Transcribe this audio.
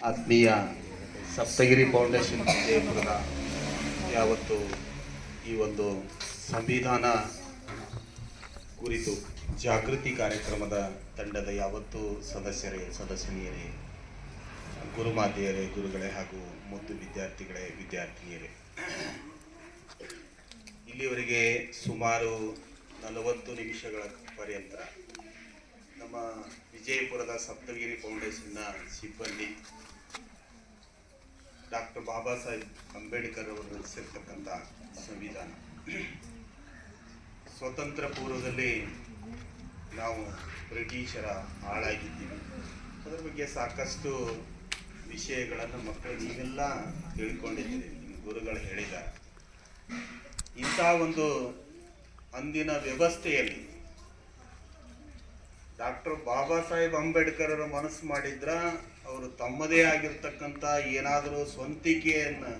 ಆತ್ಮೀಯ ಸಪ್ತಗಿರಿ ಫೌಂಡೇಶನ್ ವಿಜಯಪುರದ ಯಾವತ್ತು ಈ ಒಂದು ಸಂವಿಧಾನ ಕುರಿತು ಜಾಗೃತಿ ಕಾರ್ಯಕ್ರಮದ ತಂಡದ ಯಾವತ್ತು ಸದಸ್ಯರೇ, ಸದಸ್ಯನಿಯರೇ, ಗುರುಮಾತೆಯರೇ, ಗುರುಗಳೇ ಹಾಗೂ ಮುದ್ದು ವಿದ್ಯಾರ್ಥಿಗಳೇ, ವಿದ್ಯಾರ್ಥಿನಿಯರೇ. ಇಲ್ಲಿವರೆಗೆ ಸುಮಾರು ನಲವತ್ತು ನಿಮಿಷಗಳ ಪರ್ಯಂತ ವಿಜಯಪುರದ ಸಪ್ತಗಿರಿ ಫೌಂಡೇಶನ್ನ ಸಿಬ್ಬಂದಿ ಡಾಕ್ಟರ್ ಬಾಬಾ ಸಾಹೇಬ್ ಅಂಬೇಡ್ಕರ್ ಅವರು ರಚಿಸಿರ್ತಕ್ಕಂಥ ಸಂವಿಧಾನ. ಸ್ವತಂತ್ರ ಪೂರ್ವದಲ್ಲಿ ನಾವು ಬ್ರಿಟಿಷರ ಹಾಳಾಗಿದ್ದೀವಿ ಅದರ ಬಗ್ಗೆ ಸಾಕಷ್ಟು ವಿಷಯಗಳನ್ನು ಮಕ್ಕಳು ನೀವೆಲ್ಲ ತಿಳ್ಕೊಂಡಿದ್ದೀರಿ ಗುರುಗಳು ಹೇಳಿದ್ದಾರೆ. ಇಂಥ ಒಂದು ಅಂದಿನ ವ್ಯವಸ್ಥೆಯಲ್ಲಿ ಡಾಕ್ಟರ್ ಬಾಬಾ ಸಾಹೇಬ್ ಅಂಬೇಡ್ಕರ್ ಅವರ ಮನಸ್ಸು ಮಾಡಿದ್ರ ಅವರು ತಮ್ಮದೇ ಆಗಿರ್ತಕ್ಕಂಥ ಏನಾದರೂ ಸ್ವಂತಿಕೆಯನ್ನು